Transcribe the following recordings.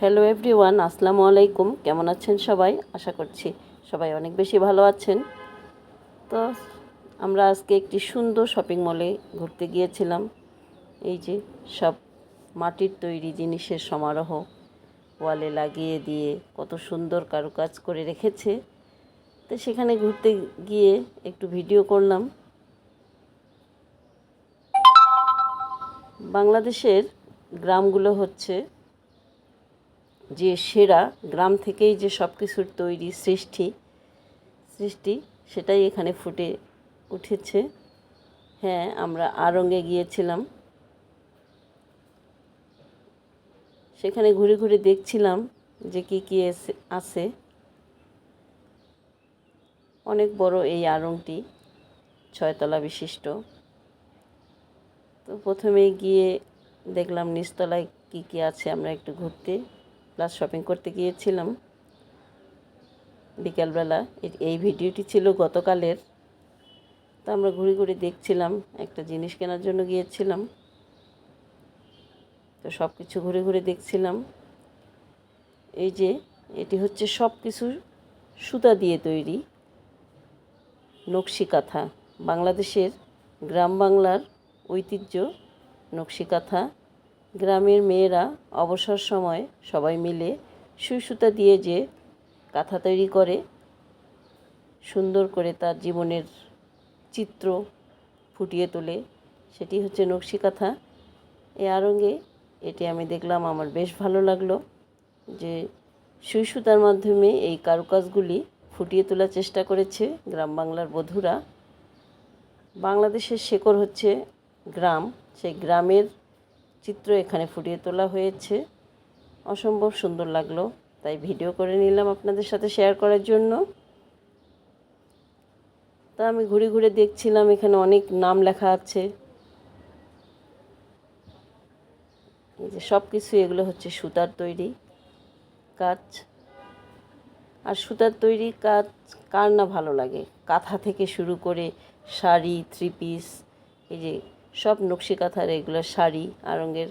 Hello everyone আসসালামু আলাইকুম। কেমন আছেন সবাই? আশা করছি সবাই অনেক বেশি ভালো আছেন। তো আমরা আজকে একটি সুন্দর শপিং মলে ঘুরতে গিয়েছিলাম। এই যে সব মাটির তৈরি জিনিসের সমারোহ, ওয়ালে লাগিয়ে দিয়ে কত সুন্দর কারুকাজ করে রেখেছে। তো সেখানে ঘুরতে গিয়ে একটু ভিডিও করলাম। বাংলাদেশের গ্রামগুলো হচ্ছে যে সেরা গ্রাম থেকেই যে সব কিছুর তৈরি সৃষ্টি সৃষ্টি সেটাই এখানে ফুটে উঠেছে। হ্যাঁ আমরা আরঙ্গে গিয়েছিলাম। সেখানে ঘুরে ঘুরে দেখছিলাম যে কি কি আছে। অনেক বড় এই আড়ংটি ছয়তলা বিশিষ্ট। তো প্রথমে গিয়ে দেখলাম নিচতলায় কি কি আছে, আমরা একটু ঘুরতে প্লাস শপিং করতে গিয়েছিলাম। বিকালবেলা এই ভিডিওটি ছিল গতকালের। তো আমরা ঘুরে ঘুরে দেখছিলাম, একটা জিনিস কেনার জন্য গিয়েছিলাম। তো সব কিছু ঘুরে ঘুরে দেখছিলাম। এই যে, এটি হচ্ছে সব কিছু সুতা দিয়ে তৈরি নকশি কাঁথা বাংলাদেশের গ্রাম বাংলার ঐতিহ্য নকশি কাঁথা গ্রামের মেয়েরা অবসর সময় সবাই মিলে সুই সুতা দিয়ে যে কাঁথা তৈরি করে, সুন্দর করে তার জীবনের চিত্র ফুটিয়ে তোলে, সেটি হচ্ছে নকশি কাঁথা। এ আরঙ্গে এটি আমি দেখলাম, আমার বেশ ভালো লাগল যে সুই সুতার মাধ্যমে এই কারুকাজগুলি ফুটিয়ে তোলার চেষ্টা করেছে গ্রাম বাংলার বধূরা। বাংলাদেশের শেকড় হচ্ছে গ্রাম। সেই গ্রামের চিত্র এখানে ফুটিয়ে তোলা হয়েছে। অসম্ভব সুন্দর লাগল। তাই ভিডিও করে নিলাম আপনাদের সাথে শেয়ার করার জন্য। তা আমি ঘুরে ঘুরে দেখছিলাম, এখানে অনেক নাম লেখা আছে। এই যে সব কিছু এগুলো হচ্ছে সুতার তৈরি কাজ আর সুতার তৈরি কাজ কার না ভালো লাগে? কাঁথা থেকে শুরু করে শাড়ি, থ্রি পিস, এই যে সব নকশি কাঁথার এগুলো শাড়ি, আরঙ্গের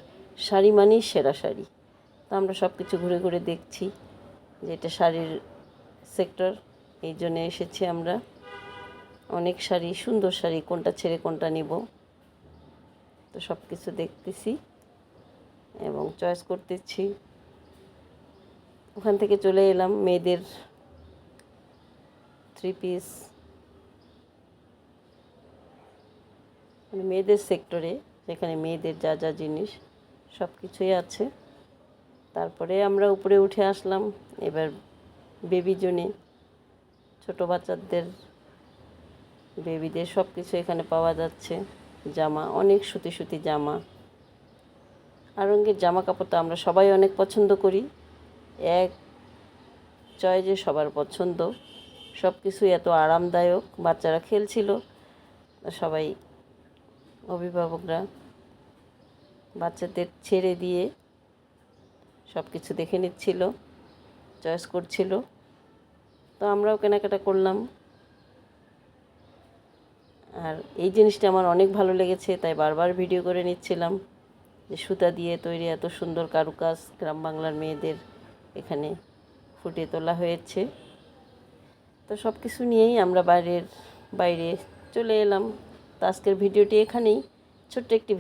শাড়ি মানেই সেরা শাড়ি। তো আমরা সব কিছু ঘুরে ঘুরে দেখছি যে এটা শাড়ির সেক্টর এই জন্যে এসেছি আমরা। অনেক শাড়ি, সুন্দর শাড়ি, কোনটা ছেড়ে কোনটা নিব। তো সব কিছু দেখতেছি এবং চয়েস করতেছি। ওখান থেকে চলে এলাম মেয়েদের থ্রি পিস মানে মেয়েদের সেক্টরে যেখানে মেয়েদের যা যা জিনিস সব কিছুই আছে। তারপরে আমরা উপরে উঠে আসলাম, এবার বেবি জোনে। ছোটো বাচ্চাদের বেবিদের সব কিছু এখানে পাওয়া যাচ্ছে। জামা, অনেক সুতি সুতি জামা। আরঙ্গের জামা কাপড় তো আমরা সবাই অনেক পছন্দ করি। এক চয়েজে সবার পছন্দ। সব কিছুই এত আরামদায়ক। বাচ্চারা খেলছিল। সবাই অভিভাবকরা বাচ্চাদের ছেড়ে দিয়ে সব কিছু দেখে নিচ্ছিল, চয়েস করছিল। তো আমরাও কেনাকাটা করলাম। আর এই জিনিসটা আমার অনেক ভালো লেগেছে, তাই বারবার ভিডিও করে নিচ্ছিলাম যে সুতা দিয়ে তৈরি এত সুন্দর কারুকাজ, গ্রাম বাংলার মেয়েদের এখানে ফুটিয়ে তোলা হয়েছে। তো সব কিছু নিয়েই আমরা বাইরের, বাইরে চলে এলাম। তো আজকের ভিডিওটি এখানেই। ছোট্ট একটি